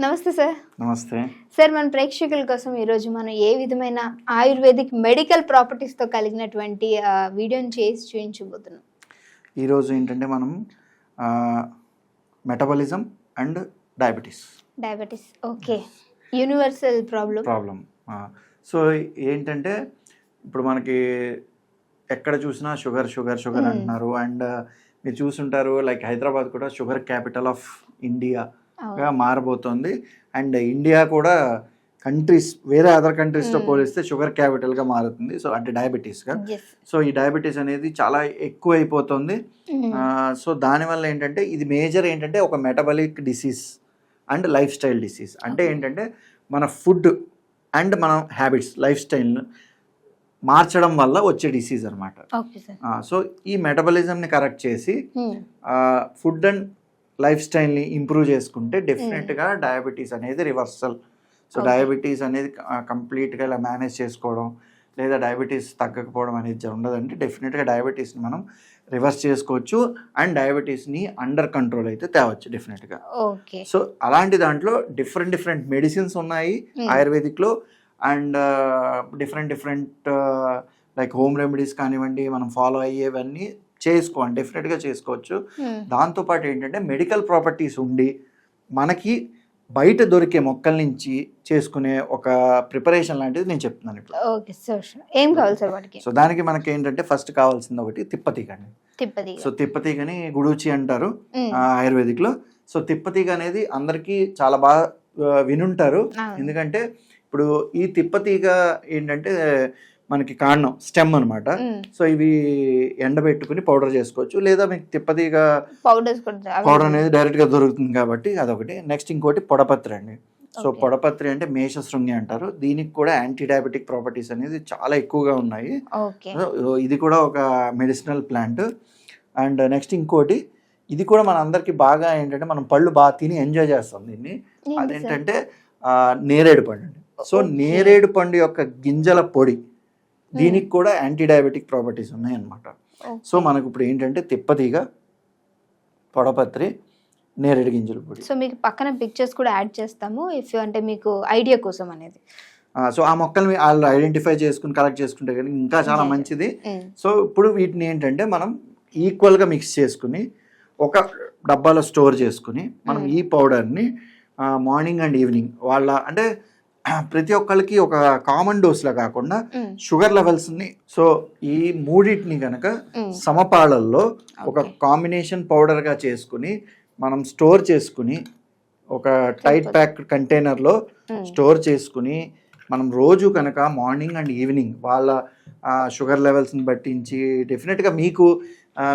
నమస్తే సార్. నమస్తే. సార్ మన ప్రేక్షకుల కోసం ఈరోజు మనం ఏ విధమైన ఆయుర్వేదిక్ మెడికల్ ప్రాపర్టీస్తో కలిగినటువంటి వీడియోని చేసి చూపించబోతున్నాం. ఈరోజు ఏంటంటే మనం metabolism and diabetes. Diabetes. Okay. Universal problem. Problem. So ఏంటంటే ఇప్పుడు మనకి ఎక్కడ చూసినా షుగర్ షుగర్ షుగర్. అంటున్నారు. అండ్ మీరు చూసుంటారు లైక్ హైదరాబాద్ కూడా షుగర్ క్యాపిటల్ ఆఫ్ ఇండియాగా మారబోతోంది. అండ్ ఇండియా కూడా కంట్రీస్ వేరే అదర్ కంట్రీస్తో Hmm. పోలిస్తే షుగర్ క్యాపిటల్గా మారుతుంది. సో అంటే డయాబెటీస్గా. సో ఈ డయాబెటీస్ అనేది చాలా ఎక్కువ అయిపోతుంది సో దానివల్ల ఏంటంటే ఇది మేజర్ ఏంటంటే ఒక metabolic disease and lifestyle disease. అంటే. ఏంటంటే మన ఫుడ్ అండ్ మన హ్యాబిట్స్ లైఫ్ స్టైల్ను మార్చడం వల్ల వచ్చే డిసీజ్ అనమాట సో ఈ మెటబాలిజంని కరెక్ట్ చేసి ఫుడ్ అండ్ లైఫ్ స్టైల్ని ఇంప్రూవ్ చేసుకుంటే డెఫినెట్గా డయాబెటీస్ అనేది రివర్సల్ సో. డయాబెటీస్ అనేది కంప్లీట్గా ఇలా మేనేజ్ చేసుకోవడం లేదా డయాబెటీస్ తగ్గకపోవడం అనేది ఉండదంటే డెఫినెట్గా డయాబెటీస్ని మనం రివర్స్ చేసుకోవచ్చు అండ్ డయాబెటీస్ని అండర్ కంట్రోల్ అయితే తేవచ్చు డెఫినెట్గా సో అలాంటి దాంట్లో డిఫరెంట్ డిఫరెంట్ మెడిసిన్స్ ఉన్నాయి Hmm. ఆయుర్వేదిక్లో and different different like home remedies కానివ్వండి మనం ఫాలో అయ్యేవన్నీ చేసుకోవాలి డెఫినెట్గా చేసుకోవచ్చు. దాంతోపాటు ఏంటంటే మెడికల్ ప్రాపర్టీస్ ఉండి మనకి బయట దొరికే మొక్కల నుంచి చేసుకునే ఒక ప్రిపరేషన్ లాంటిది నేను చెప్తున్నాను ఇప్పుడు. ఓకే సార్ ఏం కావాలి సార్ వాటికి? సో దానికి మనకి ఏంటంటే ఫస్ట్ కావాల్సింది ఒకటి తిప్పతీగ అండి తిప్పది సో తిప్పతీగని గుడూచి అంటారు ఆ, ఆయుర్వేదిక్లో. సో తిప్పతీగ అనేది అందరికీ చాలా బాగా వినుంటారు. ఎందుకంటే ఇప్పుడు ఈ తిప్పతీగ ఏంటంటే మనకి కాండం స్టెమ్ అనమాట సో ఇవి ఎండబెట్టుకుని పౌడర్ చేసుకోవచ్చు. లేదా మీకు కూడా పౌడర్ అనేది డైరెక్ట్గా దొరుకుతుంది కాబట్టి అదొకటి. నెక్స్ట్ ఇంకోటి పొడపత్రి అండి. సో. పొడపత్రి అంటే మేషశృంగి అంటారు. దీనికి కూడా యాంటీ డయాబెటిక్ ప్రాపర్టీస్ అనేది చాలా ఎక్కువగా ఉన్నాయి. ఇది కూడా ఒక మెడిసినల్ ప్లాంట్. అండ్ నెక్స్ట్ ఇంకోటి ఇది కూడా మన అందరికి బాగా ఏంటంటే మనం పళ్ళు బాగా తిని ఎంజాయ్ చేస్తాం దీన్ని. అదేంటంటే నేరేడు పండు అండి. సో. నేరేడు పండు యొక్క గింజల పొడి దీనికి కూడా యాంటీ డయాబెటిక్ ప్రాపర్టీస్ ఉన్నాయి అన్నమాట సో మనకు ఇప్పుడు ఏంటంటే తిప్పతీగ పొడపత్రి నేరేడు గింజల పొడి. సో మీకు పక్కన పిక్చర్స్ కూడా యాడ్ చేస్తాము ఇఫ్ అంటే మీకు ఐడియా కోసం అనేది. సో ఆ మొక్కల్ని వాళ్ళు ఐడెంటిఫై చేసుకుని కలెక్ట్ చేసుకుంటే కానీ ఇంకా చాలా Yeah. మంచిది. సో ఇప్పుడు వీటిని ఏంటంటే మనం ఈక్వల్గా మిక్స్ చేసుకుని ఒక డబ్బాలో స్టోర్ చేసుకుని మనం. ఈ పౌడర్ని మార్నింగ్ అండ్ ఈవినింగ్ వాళ్ళ అంటే ప్రతి ఒక్కరికి ఒక కామన్ డోస్లో కాకుండా షుగర్ లెవెల్స్ని సో ఈ మూడింటిని కనుక సమపాళల్లో ఒక. కాంబినేషన్ పౌడర్గా చేసుకుని మనం స్టోర్ చేసుకుని ఒక టైట్. ప్యాక్ కంటైనర్లో స్టోర్ చేసుకుని మనం రోజు కనుక మార్నింగ్ అండ్ ఈవినింగ్ వాళ్ళ షుగర్ లెవెల్స్ని బట్టించి డెఫినెట్గా మీకు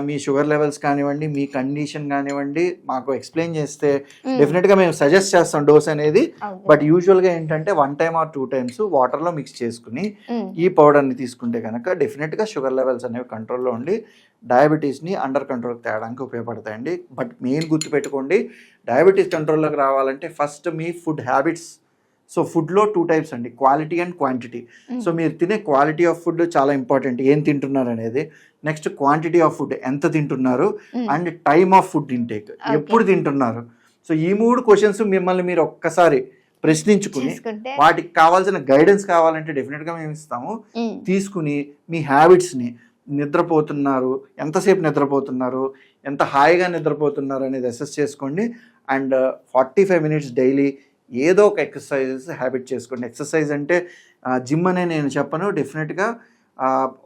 మీ షుగర్ లెవెల్స్ కానివ్వండి మీ కండిషన్ కానివ్వండి మాకు ఎక్స్ప్లెయిన్ చేస్తే డెఫినెట్గా మేము సజెస్ట్ చేస్తాం డోస్ అనేది. బట్ యూజువల్గా ఏంటంటే one time or two times వాటర్లో మిక్స్ చేసుకుని ఈ పౌడర్ని తీసుకుంటే కనుక డెఫినెట్గా షుగర్ లెవెల్స్ అనేవి కంట్రోల్లో ఉండి డయాబెటీస్ని అండర్ కంట్రోల్కి తేడానికి ఉపయోగపడతాయండి. బట్ మెయిన్ గుర్తుపెట్టుకోండి డయాబెటీస్ కంట్రోల్లోకి రావాలంటే ఫస్ట్ మీ ఫుడ్ హ్యాబిట్స్ సో ఫుడ్లో టూ టైప్స్ అండి క్వాలిటీ అండ్ క్వాంటిటీ. సో మీరు తినే క్వాలిటీ ఆఫ్ ఫుడ్ చాలా ఇంపార్టెంట్ ఏం తింటున్నారు అనేది. నెక్స్ట్ క్వాంటిటీ ఆఫ్ ఫుడ్ ఎంత తింటున్నారు and time of food intake. ఎప్పుడు తింటున్నారు. సో ఈ మూడు క్వశ్చన్స్ మిమ్మల్ని మీరు ఒక్కసారి ప్రశ్నించుకుని వాటికి కావాల్సిన గైడెన్స్ కావాలంటే డెఫినెట్గా మేము ఇస్తాము. తీసుకుని మీ హ్యాబిట్స్ని నిద్రపోతున్నారు ఎంతసేపు నిద్రపోతున్నారు ఎంత హాయిగా నిద్రపోతున్నారు అనేది అసెస్ చేసుకోండి. And forty five minutes daily ఏదో ఒక ఎక్సర్సైజెస్ హ్యాబిట్ చేసుకోండి. ఎక్సర్సైజ్ అంటే జిమ్ అనే నేను చెప్పను. డెఫినెట్గా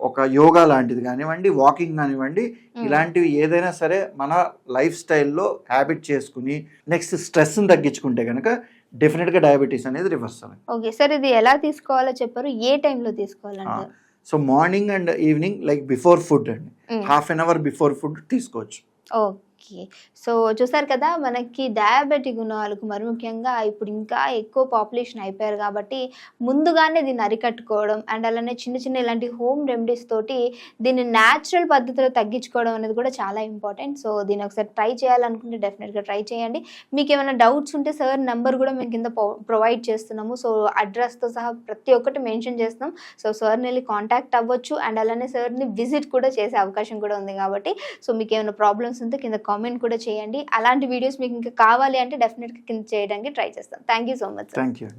ఒక యోగా లాంటిది కానివ్వండి వాకింగ్ కానివ్వండి ఇలాంటివి ఏదైనా సరే మన లైఫ్ స్టైల్లో హ్యాబిట్ చేసుకుని నెక్స్ట్ స్ట్రెస్ని తగ్గించుకుంటే కనుక డెఫినెట్గా డయాబెటీస్ అనేది రివర్స్ అవుతుంది ఓకే సార్ ఇది ఎలా తీసుకోవాలో చెప్పారు ఏ టైంలో తీసుకోవాలంటారు? So morning and evening like before food అండి. Half an hour before food తీసుకోవచ్చు. ఓకే. సో చూసారు కదా మనకి డయాబెటిక్ ఉన్న వాళ్ళకు మరి ముఖ్యంగా ఇప్పుడు ఇంకా ఎక్కువ పాపులేషన్ అయిపోయారు కాబట్టి ముందుగానే దీన్ని అరికట్టుకోవడం అండ్ అలానే చిన్న చిన్న ఇలాంటి హోమ్ రెమెడీస్ తోటి దీన్ని న్యాచురల్ పద్ధతిలో తగ్గించుకోవడం అనేది కూడా చాలా ఇంపార్టెంట్. సో దీన్ని ఒకసారి ట్రై చేయాలనుకుంటే డెఫినెట్గా ట్రై చేయండి. మీకు ఏమైనా డౌట్స్ ఉంటే సార్ నెంబర్ కూడా మేము కింద ప్రొవైడ్ చేస్తున్నాము. సో అడ్రస్తో సహా ప్రతి ఒక్కటి మెన్షన్ చేస్తున్నాం. సో సార్ని వెళ్ళి కాంటాక్ట్ అవ్వచ్చు అండ్ అలానే సార్ని విజిట్ కూడా చేసే అవకాశం కూడా ఉంది కాబట్టి. సో మీకు ఏమైనా ప్రాబ్లమ్స్ ఉంటే కింద కామెంట్ కూడా చేయండి. అలాంటి వీడియోస్ మీకు ఇంకా కావాలి అంటే డెఫినెట్గా కింద చేయడానికి ట్రై చేస్తాం. Thank you so much thank you.